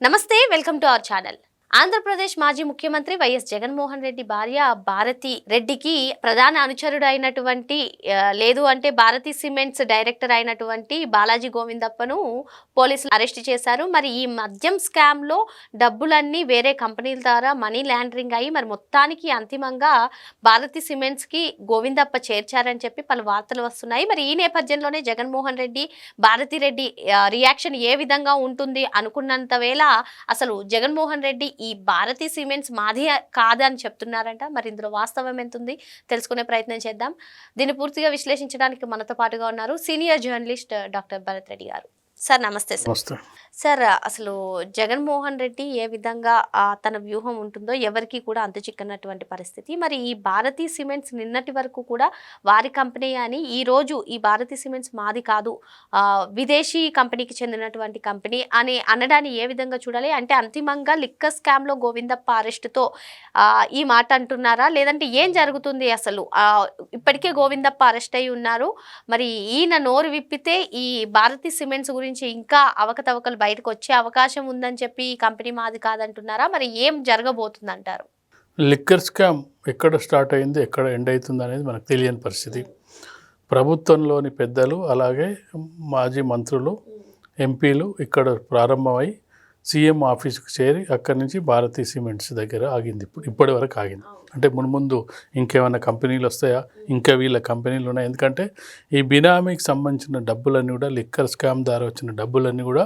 నమస్తే welcome to our channel. Andhra Pradesh మాజీ ముఖ్యమంత్రి వైఎస్ జగన్మోహన్ రెడ్డి భార్య భారతి రెడ్డికి ప్రధాన అనుచరుడు అయినటువంటి లేదు అంటే భారతి సిమెంట్స్ డైరెక్టర్ అయినటువంటి బాలాజీ గోవిందప్పను పోలీసులు అరెస్ట్ చేశారు. మరి ఈ మద్యం స్కామ్లో డబ్బులన్నీ వేరే కంపెనీల ద్వారా మనీ లాండరింగ్ అయ్యి మరి మొత్తానికి అంతిమంగా భారతి సిమెంట్స్కి గోవిందప్ప చేర్చారని చెప్పి పలు వార్తలు వస్తున్నాయి. మరి ఈ నేపథ్యంలోనే జగన్మోహన్ రెడ్డి భారతి రెడ్డి రియాక్షన్ ఏ విధంగా ఉంటుంది అనుకున్నంత వేళ అసలు జగన్మోహన్ రెడ్డి ఈ భారతి సిమెంట్స్ మాది కాదని చెప్తున్నారంట. మరి ఇందులో వాస్తవం ఎంత ఉంది తెలుసుకునే ప్రయత్నం చేద్దాం. దీన్ని పూర్తిగా విశ్లేషించడానికి మనతో పాటుగా ఉన్నారు senior journalist doctor Bharath Reddy గారు. సార్ నమస్తే సార్. సార్ అసలు జగన్మోహన్ రెడ్డి ఏ విధంగా తన వ్యూహం ఉంటుందో ఎవరికి కూడా అంతు చిక్కనటువంటి పరిస్థితి. మరి ఈ భారతీ సిమెంట్స్ నిన్నటి వరకు కూడా వారి కంపెనీ అని ఈ రోజు ఈ భారతీ సిమెంట్స్ మాది కాదు విదేశీ కంపెనీకి చెందినటువంటి కంపెనీ అని అనడాన్ని ఏ విధంగా చూడాలి? అంటే అంతిమంగా లిక్కర్ స్కామ్లో గోవిందప్ప అరెస్టుతో ఈ మాట అంటున్నారా? లేదంటే ఏం జరుగుతుంది అసలు? ఇప్పటికే గోవిందప్ప అరెస్ట్ అయి ఉన్నారు. మరి ఈయన నోరు విప్పితే ఈ భారతీ సిమెంట్స్ గురించి ఇంకా అవకతవకలు బయటకు వచ్చే అవకాశం ఉందని చెప్పి ఈ కంపెనీ మాది కాదంటున్నారా? మరి ఏం జరగబోతుంది అంటారు లిక్కర్ స్కామ్ ఎక్కడ స్టార్ట్ అయింది ఎక్కడ ఎండ్ అవుతుంది అనేది మనకు తెలియని పరిస్థితి. ప్రభుత్వంలోని పెద్దలు అలాగే మాజీ మంత్రులు ఎంపీలు ఇక్కడ ప్రారంభమై సీఎం ఆఫీస్కి చేరి అక్కడి నుంచి భారతీ సిమెంట్స్ దగ్గర ఆగింది. ఇప్పుడు ఇప్పటి వరకు ఆగింది. అంటే మున్ముందు ఇంకేమైనా కంపెనీలు వస్తాయా? ఇంకా వీళ్ళ కంపెనీలు ఉన్నాయి? ఎందుకంటే ఈ బినామీకి సంబంధించిన డబ్బులన్నీ కూడా లిక్కర్ స్కామ్ ద్వారా వచ్చిన డబ్బులన్నీ కూడా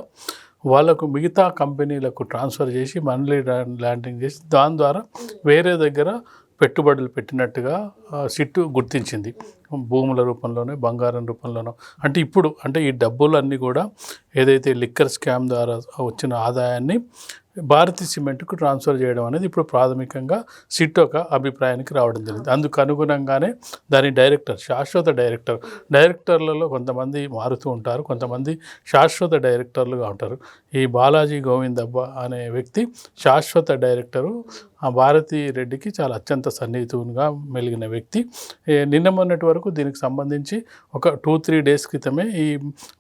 వాళ్ళకు మిగతా కంపెనీలకు ట్రాన్స్ఫర్ చేసి మనీ ల్యాండింగ్ చేసి దాని ద్వారా వేరే దగ్గర పెట్టుబడులు పెట్టినట్టుగా సిట్టు గుర్తించింది. భూముల రూపంలోనే బంగారం రూపంలోనో. అంటే ఇప్పుడు అంటే ఈ డబ్బులన్నీ కూడా ఏదైతే లిక్కర్ స్కామ్ ద్వారా వచ్చిన ఆదాయాన్ని భారతీ సిమెంట్కు ట్రాన్స్ఫర్ చేయడం అనేది ఇప్పుడు ప్రాథమికంగా సిట్ ఒక అభిప్రాయానికి రావడం జరిగింది. అందుకు అనుగుణంగానే దాని డైరెక్టర్ శాశ్వత డైరెక్టర్ డైరెక్టర్లలో కొంతమంది మారుతూ ఉంటారు కొంతమంది శాశ్వత డైరెక్టర్లుగా ఉంటారు. ఈ బాలాజీ గోవిందబ్బ అనే వ్యక్తి శాశ్వత డైరెక్టరు ఆ భారతీ రెడ్డికి చాలా అత్యంత సన్నిహితునిగా మెలిగిన వ్యక్తి. నిన్న మొన్నటి వరకు దీనికి సంబంధించి ఒక టూ త్రీ డేస్ క్రితమే ఈ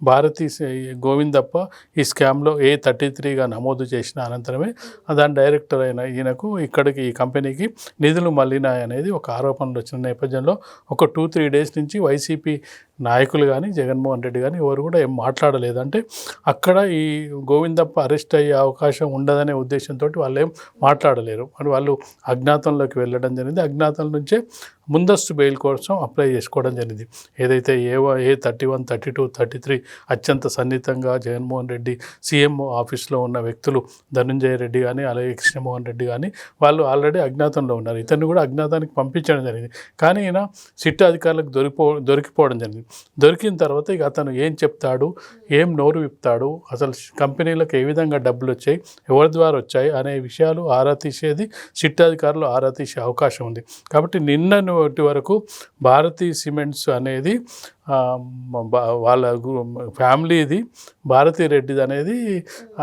భారతీ ఈ గోవిందప్ప ఈ స్కామ్లో ఏ థర్టీ త్రీగా నమోదు చేసిన అనంతరమే దాని డైరెక్టర్ అయిన ఈయనకు ఇక్కడికి ఈ కంపెనీకి నిధులు మళ్ళినాయనేది ఒక ఆరోపణలు వచ్చిన నేపథ్యంలో ఒక టూ త్రీ డేస్ నుంచి వైసీపీ నాయకులు కానీ జగన్మోహన్ రెడ్డి కానీ ఎవరు కూడా ఏం మాట్లాడలేదు. అంటే అక్కడ ఈ గోవిందప్ప అరెస్ట్ అయ్యే అవకాశం ఉండదనే ఉద్దేశంతో వాళ్ళు ఏం మాట్లాడలేరు. అని వాళ్ళు అజ్ఞాతంలోకి వెళ్ళడం జరిగింది. అజ్ఞాతం నుంచే ముందస్తు బెయిల్ కోసం అప్లై చేసుకోవడం జరిగింది. ఏదైతే A A thirty one thirty two thirty three అత్యంత సన్నిహితంగా జగన్మోహన్ రెడ్డి సీఎం ఆఫీస్లో ఉన్న వ్యక్తులు ధనుంజయ రెడ్డి కానీ అలాగే కృష్ణమోహన్ రెడ్డి కానీ వాళ్ళు ఆల్రెడీ అజ్ఞాతంలో ఉన్నారు. ఇతన్ని కూడా అజ్ఞాతానికి పంపించడం జరిగింది. కానీ ఈయన సిట్ అధికారులకు దొరికిపో దొరికిపోవడం జరిగింది. దొరికిన తర్వాత ఇక అతను ఏం చెప్తాడు? ఏం నోరు విప్తాడు అసలు కంపెనీలకు ఏ విధంగా డబ్బులు వచ్చాయి? ఎవరి ద్వారా వచ్చాయి? అనే విషయాలు ఆరా తీసేది సిట్ అధికారులు ఆరా తీసే అవకాశం ఉంది. కాబట్టి నిన్న ఒకటి వరకు భారతీ సిమెంట్స్ అనేది వాళ్ళ ఫ్యామిలీది భారతీ రెడ్డిది అనేది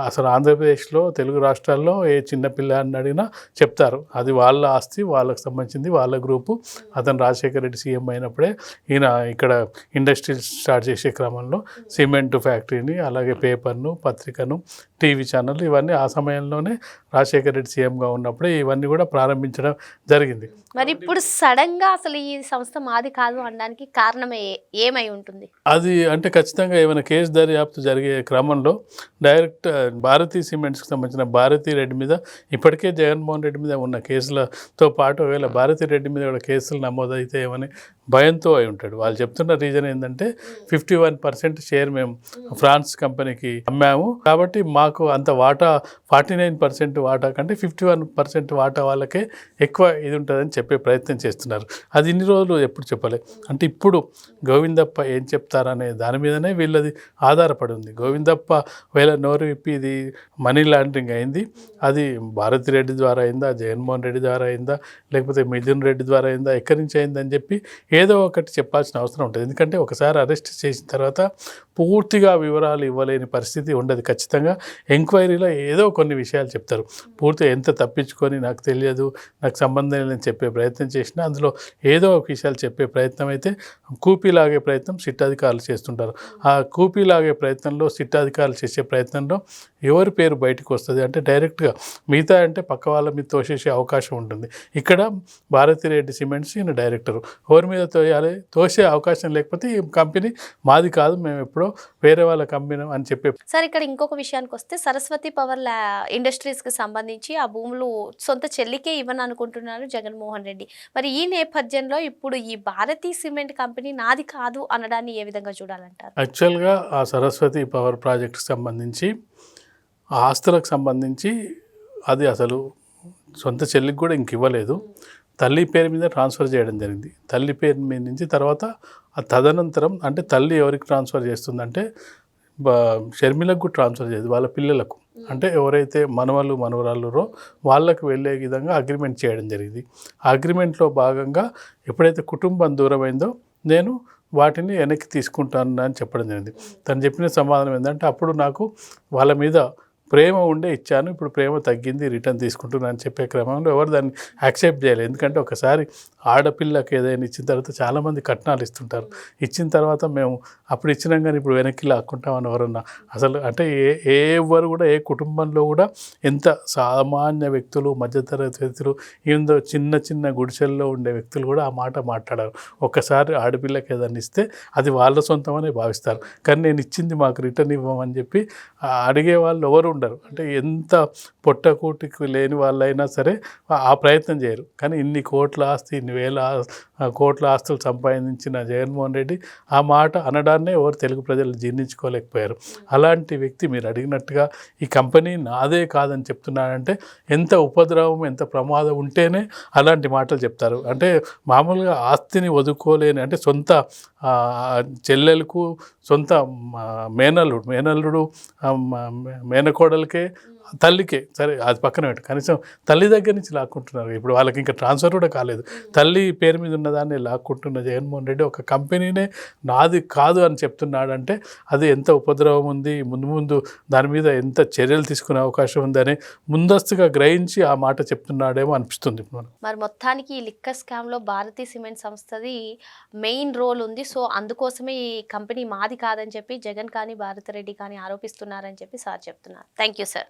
అసలు ఆంధ్రప్రదేశ్లో తెలుగు రాష్ట్రాల్లో ఏ చిన్నపిల్లాన్ని అడిగినా చెప్తారు. అది వాళ్ళ ఆస్తి వాళ్ళకి సంబంధించింది వాళ్ళ గ్రూపు. అతను రాజశేఖర రెడ్డి సీఎం అయినప్పుడే ఈయన ఇక్కడ ఇండస్ట్రీ స్టార్ట్ చేసే క్రమంలో సిమెంట్ ఫ్యాక్టరీని అలాగే పేపర్ను పత్రికను టీవీ ఛానల్ ఇవన్నీ ఆ సమయంలోనే రాజశేఖర రెడ్డి సీఎంగా ఉన్నప్పుడే ఇవన్నీ కూడా ప్రారంభించడం జరిగింది. మరి ఇప్పుడు సడన్గా అసలు ఈ సంస్థ మాది కాదు అనడానికి కారణం ఏ- ఏమై ఉంటుంది? అది అంటే ఖచ్చితంగా ఏమైనా కేసు దర్యాప్తు జరిగే క్రమంలో డైరెక్ట్ భారతీ సిమెంట్స్కి సంబంధించిన భారతీ రెడ్డి మీద ఇప్పటికే జగన్మోహన్ రెడ్డి మీద ఉన్న కేసులతో పాటు ఒకవేళ భారతీ రెడ్డి మీద కూడా కేసులు నమోదైతే ఏమని భయంతో అయి ఉంటాడు. వాళ్ళు చెప్తున్న రీజన్ ఏంటంటే ఫిఫ్టీ వన్ పర్సెంట్ షేర్ మేము ఫ్రాన్స్ కంపెనీకి అమ్మాము. కాబట్టి మాకు అంత వాటా ఫార్టీ నైన్ పర్సెంట్ వాటా కంటే ఫిఫ్టీ వన్ పర్సెంట్ వాటా వాళ్ళకే ఎక్కువ ఇది ఉంటుందని చెప్పే ప్రయత్నం చేస్తున్నారు. అది ఇన్ని రోజులు ఎప్పుడు చెప్పలేదు అంటే ఇప్పుడు గోవిందప్ప ఏం చెప్తారనే దాని మీదనే వీళ్ళది ఆధారపడి ఉంది. గోవిందప్ప వేళ నోరు విప్పి ఇది మనీ లాండరింగ్ అయింది. అది భారతి రెడ్డి ద్వారా అయిందా జగన్మోహన్ రెడ్డి ద్వారా అయిందా లేకపోతే మిథున్ రెడ్డి ద్వారా అయిందా ఎక్కడి నుంచి అయిందని చెప్పి ఏదో ఒకటి చెప్పాల్సిన అవసరం ఉంటుంది. ఎందుకంటే ఒకసారి అరెస్ట్ చేసిన తర్వాత పూర్తిగా వివరాలు ఇవ్వలేని పరిస్థితి ఉండదు. ఖచ్చితంగా ఎంక్వైరీలో ఏదో కొన్ని విషయాలు చెప్తారు. పూర్తిగా ఎంత తప్పించుకొని నాకు తెలియదు నాకు సంబంధం లేదని చెప్పే ప్రయత్నం చేసినా అందులో ఏదో ఒక విషయాలు చెప్పే ప్రయత్నం అయితే కూపీ లాగే ప్రయత్నం సిట్ అధికారులు చేస్తుంటారు. ఆ కూపీ లాగే ప్రయత్నంలో సిట్ అధికారులు చేసే ప్రయత్నంలో ఎవరి పేరు బయటకు వస్తుంది? అంటే డైరెక్ట్గా మిగతా అంటే పక్క వాళ్ళ మీద తోసేసే అవకాశం ఉంటుంది. ఇక్కడ భారతిరెడ్డి సిమెంట్స్ ఈయన డైరెక్టర్. ఎవరి మీద తోయాలి తోసే అవకాశం లేకపోతే ఈ కంపెనీ మాది కాదు మేము ఎప్పుడో వేరే వాళ్ళ కంపెనీ అని చెప్పే సార్ ఇక్కడ ఇంకొక విషయానికి వస్తే సరస్వతి పవర్ ఇండస్ట్రీస్కి సంబంధించి ఆ భూములు సొంత చెల్లికే ఇవ్వని అనుకుంటున్నారు జగన్మోహన్ రెడ్డి. మరి ఈ నేపథ్యంలో ఇప్పుడు ఈ భారతీ సిమెంట్ కంపెనీ నాది కాదు అనడాన్ని ఏ విధంగా చూడాలంటారు? యాక్చువల్గా ఆ సరస్వతి పవర్ ప్రాజెక్ట్కి సంబంధించి ఆ ఆస్తులకు సంబంధించి అది అసలు సొంత చెల్లికి కూడా ఇంక ఇవ్వలేదు. తల్లి పేరు మీద ట్రాన్స్ఫర్ చేయడం జరిగింది. తల్లి పేరు మీద నుంచి తర్వాత ఆ తదనంతరం అంటే తల్లి ఎవరికి ట్రాన్స్ఫర్ చేస్తుందంటే బ- షర్మిలకు ట్రాన్స్ఫర్ చేయదు వాళ్ళ పిల్లలకు. అంటే ఎవరైతే మనవలు మనవరాలురో వాళ్ళకు వెళ్ళే విధంగా అగ్రిమెంట్ చేయడం జరిగింది. ఆ అగ్రిమెంట్లో భాగంగా ఎప్పుడైతే కుటుంబం దూరమైందో నేను వాటిని వెనక్కి తీసుకుంటాను అని చెప్పడం జరిగింది. తను చెప్పిన సమాధానం ఏంటంటే అప్పుడు నాకు వాళ్ళ మీద ప్రేమ ఉండే ఇచ్చాను ఇప్పుడు ప్రేమ తగ్గింది రిటర్న్ తీసుకుంటున్నాను అని చెప్పే క్రమంలో ఎవరు దాన్ని యాక్సెప్ట్ చేయలేదు. ఎందుకంటే ఒకసారి ఆడపిల్లకి ఏదైనా ఇచ్చిన తర్వాత చాలామంది కట్నాలు ఇస్తుంటారు. ఇచ్చిన తర్వాత మేము అప్పుడు ఇచ్చినాం కానీ ఇప్పుడు వెనక్కి లాక్కుంటామని ఎవరన్నా. అసలు అంటే ఏ ఏ ఎవ్వరు కూడా ఏ కుటుంబంలో కూడా ఎంత సామాన్య వ్యక్తులు మధ్యతరగతి వ్యక్తులు ఏందో చిన్న చిన్న గుడిసెల్లో ఉండే వ్యక్తులు కూడా ఆ మాట మాట్లాడారు. ఒక్కసారి ఆడపిల్లకి ఏదైనా ఇస్తే అది వాళ్ళ సొంతమని భావిస్తారు. కానీ నేను ఇచ్చింది మాకు రిటర్న్ ఇవ్వమని చెప్పి అడిగే వాళ్ళు ఎవరు ఉండరు అంటే ఎంత పొట్టకూటికి లేని వాళ్ళైనా సరే ఆ- ప్రయత్నం చేయరు. కానీ ఇన్ని కోట్ల ఆస్తి ఇన్ని వేల కోట్ల ఆస్తులు సంపాదించిన జగన్మోహన్ రెడ్డి ఆ మాట అనడాన్నే ఎవరు తెలుగు ప్రజలు జీర్ణించుకోలేకపోయారు. అలాంటి వ్యక్తి మీరు అడిగినట్టుగా ఈ కంపెనీ నాదే కాదని చెప్తున్నారంటే ఎంత ఉపద్రవం ఎంత ప్రమాదం ఉంటేనే అలాంటి మాటలు చెప్తారు. అంటే మామూలుగా ఆస్తిని వదుకోలేని అంటే సొంత చెల్లెలకు సొంత మేనల్లుడు మేనల్లుడు మేనకోడ मॉडल के తల్లికే సరే అది పక్కన పెట్టు. కనీసం తల్లి దగ్గర నుంచి లాక్కుంటున్నారు. ఇప్పుడు వాళ్ళకి ఇంకా ట్రాన్స్ఫర్ కూడా కాలేదు. తల్లి పేరు మీద ఉన్నదాన్ని లాక్కుంటున్న జగన్మోహన్ రెడ్డి ఒక కంపెనీనే నాది కాదు అని చెప్తున్నాడంటే అది ఎంత ఉపద్రవం ఉంది ముందు ముందు దాని మీద ఎంత చర్యలు తీసుకునే అవకాశం ఉందని ముందస్తుగా గ్రహించి ఆ మాట చెప్తున్నాడేమో అనిపిస్తుంది ఇప్పుడు మరి మొత్తానికి ఈ లిక్కర్ స్కామ్లో భారతీ సిమెంట్ సంస్థది మెయిన్ రోల్ ఉంది. సో అందుకోసమే ఈ కంపెనీ మాది కాదని చెప్పి జగన్ కానీ భారతిరెడ్డి కానీ ఆరోపిస్తున్నారని చెప్పి సార్ చెప్తున్నారు. Thank you sir.